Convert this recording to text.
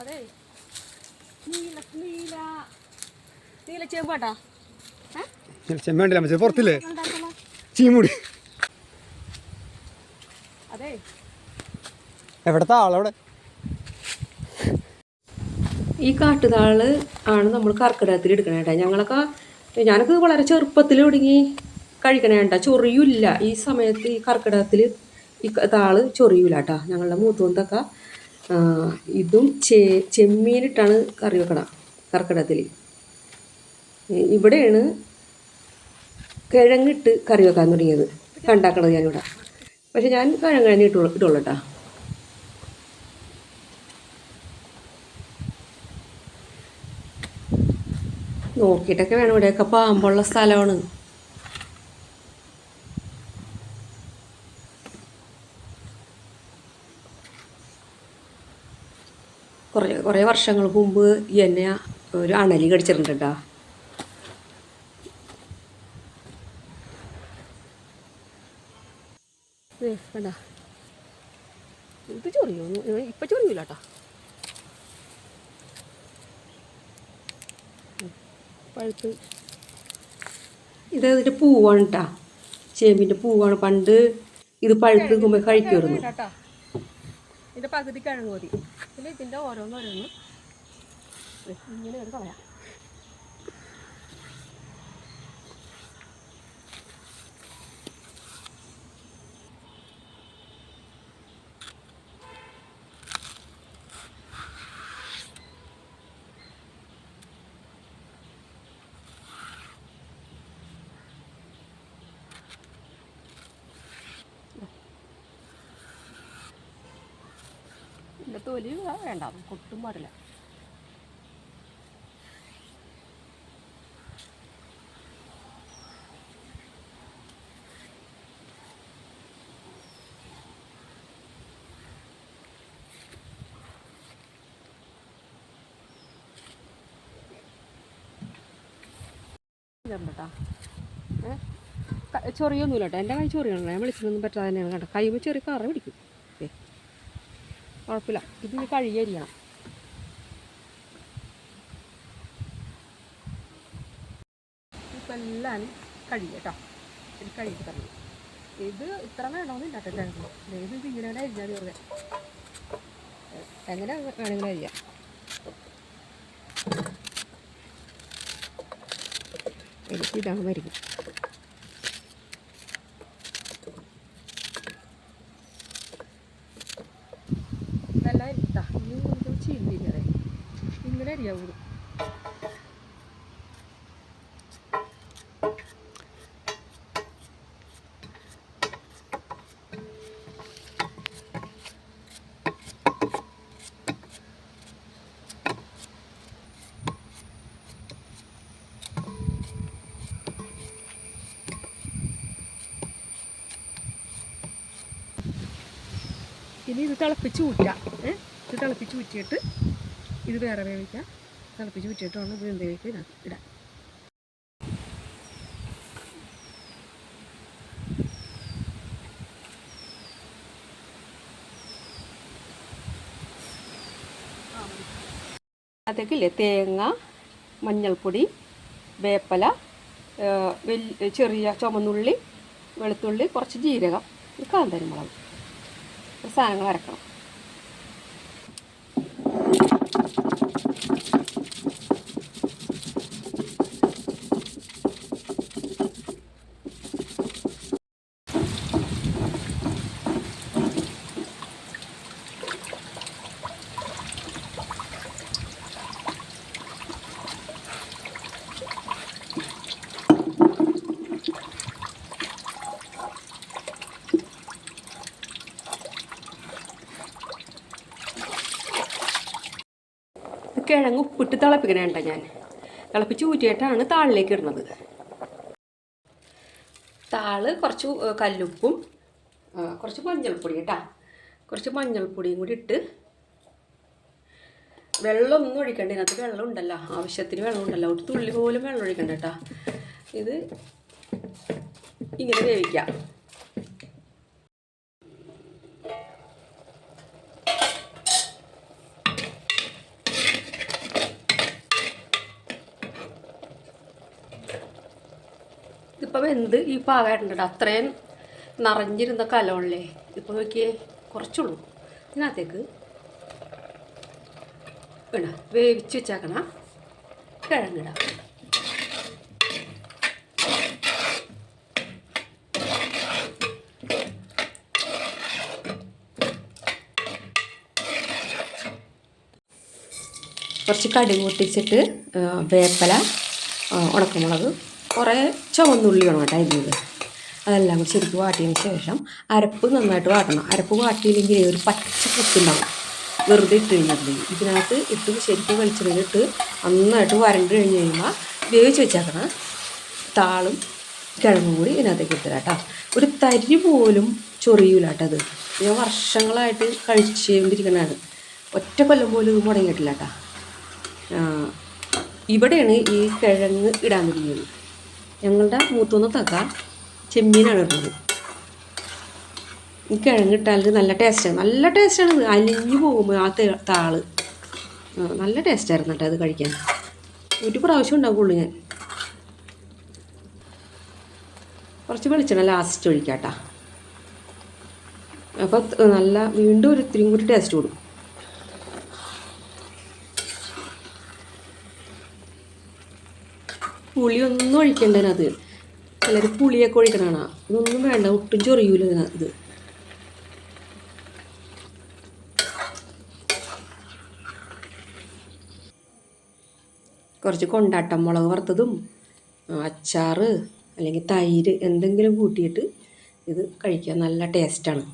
അതെ. നീല നീല. നീല ചേമ്പാട്ടാ ചെമ്മേണ്ടില്ല മറ്റേ പുറത്തില്ലേ? ചീമുടി. അതെ. എവിടത്തെ ആളവിടെ ഈ കാട്ടുതാൾ ആണ് നമ്മൾ കർക്കിടകത്തിൽ എടുക്കണേ കേട്ടോ. ഞങ്ങളൊക്കെ ഞാനൊക്കെ വളരെ ചെറുപ്പത്തിൽ ഒടുങ്ങി കഴിക്കണേ കേട്ടോ. ചൊറിയില്ല. ഈ സമയത്ത് ഈ കർക്കിടകത്തിൽ ഈ താൾ ചൊറിയൂല കേട്ടോ. ഞങ്ങളുടെ മൂത്തുകൊണ്ടൊക്കെ ഇതും ചെ ചെമ്മീനിട്ടാണ് കറി വെക്കണം കർക്കിടകത്തിൽ ഇവിടെയാണ് കിഴങ്ങിട്ട് കറി വെക്കാൻ തുടങ്ങിയത്. കണ്ടാക്കണത് ഞാനിവിടെ. പക്ഷെ ഞാൻ കിഴങ്ങ് കഴിഞ്ഞ് ഇട്ടുള്ളൂ ഇട്ടുള്ളൂ നോക്കിയിട്ടൊക്കെ വേണം ഇവിടെയൊക്കെ. പാമ്പുള്ള സ്ഥലമാണ്. കുറേ വർഷങ്ങൾക്ക് മുമ്പ് എന്നെ ഒരു അണലി കടിച്ചിട്ടുണ്ട് കേട്ടോ വേണ്ട ഇത് ചൊറിയോ ഇപ്പം ചൊറിയൂല കേട്ടോ പഴുത്ത് ഇത് ഇതിന്റെ പൂവാണ് കേട്ടാ ചേമ്പിന്റെ പൂവാണ് പണ്ട് ഇത് പഴുത്ത് നിൽക്കുമ്പോൾ കഴിക്കുമായിരുന്നു പകുതി കിഴങ്ങ് ഇതിന്റെ ഓരോന്നോരോന്ന് ഇങ്ങനെ ഒരു കളയാം. ഇതിന്റെ തൊലി വേണ്ട കൊട്ടും പാടില്ല. ചൊറിയൊന്നുമില്ല കേട്ടോ. എന്റെ കൈ ചൊറിയാണല്ലോ. ഞാൻ വിളിച്ചിട്ടൊന്നും പറ്റാതെ തന്നെയാണ് കേട്ടോ. കൈ ചെറിയ കറ പിടിക്കും. കുഴപ്പമില്ല. ഇത് ഇനി കഴുകിയരിയണം ഇപ്പം എല്ലാം കഴുകി കേട്ടോ. ഇത് കഴുകി തരണം. ഇത് ഇത്ര വേണമെന്നില്ല കേട്ടോ ഇത് ഇങ്ങനെ അരിഞ്ഞാൽ വെറുതെ. എങ്ങനെ വേണമെങ്കിലും അരിയാം. എനിക്ക് ഇതാണ് മരുന്ന് ഇതെല്ലാം ഇട്ടാ ഇനി നമുക്ക് ചീന്തില്ലേ അരിയാവൂ ഇനി ഇത് തിളപ്പിച്ച് ഊറ്റാം. ഇത് തിളപ്പിച്ച് ഊറ്റിയിട്ട് ഇത് വേറെ വേവിക്കാം തിളപ്പിച്ച് വിറ്റിട്ടാണ് വേണം ഇത് എന്ത് വേവിക്കുക ഇടാം. ഇടാം. അതേക്കില്ലേ തേങ്ങ മഞ്ഞൾപ്പൊടി വേപ്പല വലിയ ചെറിയ ചുമന്നുള്ളി വെളുത്തുള്ളി കുറച്ച് ജീരകം കാന്താരി മുളക് സാധനങ്ങൾ അരക്കണം. കിഴങ്ങ് ഉപ്പിട്ട് തിളപ്പിക്കണേ കേട്ടോ ഞാൻ. തിളപ്പിച്ച് ഊറ്റിയിട്ടാണ് താളിലേക്ക് ഇടുന്നത്. താൾ കുറച്ച് കല്ലുപ്പും കുറച്ച് മഞ്ഞൾപ്പൊടി കേട്ടാ. കുറച്ച് മഞ്ഞൾപ്പൊടിയും കൂടി ഇട്ട് വെള്ളമൊന്നും ഒഴിക്കണ്ട ഇതിനകത്ത് വെള്ളം ഉണ്ടല്ലോ. ആവശ്യത്തിന് വെള്ളം ഉണ്ടല്ലോ. ഒരു തുള്ളി പോലും വെള്ളം ഒഴിക്കണ്ട കേട്ടാ. ഇത് ഇങ്ങനെ വേവിക്കാം. ഇതിപ്പോൾ വെന്ത് ഈ പാകമായിട്ടുണ്ട് അത്രയും നിറഞ്ഞിരുന്ന കലമുള്ളേ. ഇപ്പോൾ നോക്കിയേ കുറച്ചുള്ളൂ. ഇതിനകത്തേക്ക് വേണ്ട വേവിച്ച് വെച്ചേക്കണ കിഴങ്ങിടാം കുറച്ച് കടുക് പൊട്ടിച്ചിട്ട് ആ, വേപ്പല ഉണക്കമുളക് കുറേ ചുവന്നുള്ളി വേണം കേട്ടോ അരിഞ്ഞത്. അതെല്ലാം കൂടി ശരിക്കും വാട്ടിയതിന് ശേഷം അരപ്പ് നന്നായിട്ട് വാട്ടണം. അരപ്പ് വാട്ടിയില്ലെങ്കിൽ ഒരു പച്ച കുത്തുണ്ടാവും വെറുതെ ഇട്ട് കഴിഞ്ഞിട്ടുണ്ടെങ്കിൽ ഇതിനകത്ത് ഇട്ട് ശരിക്കും വെളിച്ചെണ്ണയിലിട്ട് നന്നായിട്ട് വരണ്ട് കഴിഞ്ഞ് കഴിയുമ്പോൾ വേവിച്ച് വെച്ചേക്കണം. താളും കിഴങ്ങും കൂടി ഇതിനകത്തേക്ക് ഇട്ടുക കേട്ടോ. ഒരു തരി പോലും ചൊറിയൂല കേട്ടോ അത് ഞാൻ വർഷങ്ങളായിട്ട് കഴിച്ചുകൊണ്ടിരിക്കണതാണ് ഒറ്റ കൊല്ലം പോലും മുടങ്ങിയിട്ടില്ല കേട്ടോ. ഇവിടെയാണ് ഈ കിഴങ്ങ് ഇടാൻ തുടങ്ങിയത്. ഞങ്ങളുടെ മൂത്തുന്ന തക്ക ചെമ്മീനാണ് ഇടുന്നത്. ഈ കിഴങ്ങ് ഇട്ടാൽ നല്ല ടേസ്റ്റാണ് നല്ല ടേസ്റ്റാണ് അലിഞ്ഞു പോകുമ്പോൾ ആ താൾ. നല്ല ടേസ്റ്റായിരുന്നു കേട്ടോ അത് കഴിക്കാൻ. ഒരു പ്രാവശ്യം ഉണ്ടാക്കുള്ളൂ ഞാൻ. കുറച്ച് വെളിച്ചെണ്ണ ലാസ്റ്റ് ഒഴിക്കാട്ടാ. അപ്പോൾ നല്ല വീണ്ടും ഒരു ഇത്തിരിയും കൂടി ടേസ്റ്റ് കൂടും. പുളിയൊന്നും ഒഴിക്കേണ്ടതിനത് ചിലർ പുളിയൊക്കെ ഒഴിക്കണതാണ് ഇതൊന്നും വേണ്ട ഒട്ടും ചൊറിയൂല ഇത് കുറച്ച് കൊണ്ടാട്ടം മുളക് വറുത്തതും അച്ചാറ് അല്ലെങ്കിൽ തൈര് എന്തെങ്കിലും കൂട്ടിയിട്ട് ഇത് കഴിക്കാൻ നല്ല ടേസ്റ്റാണ്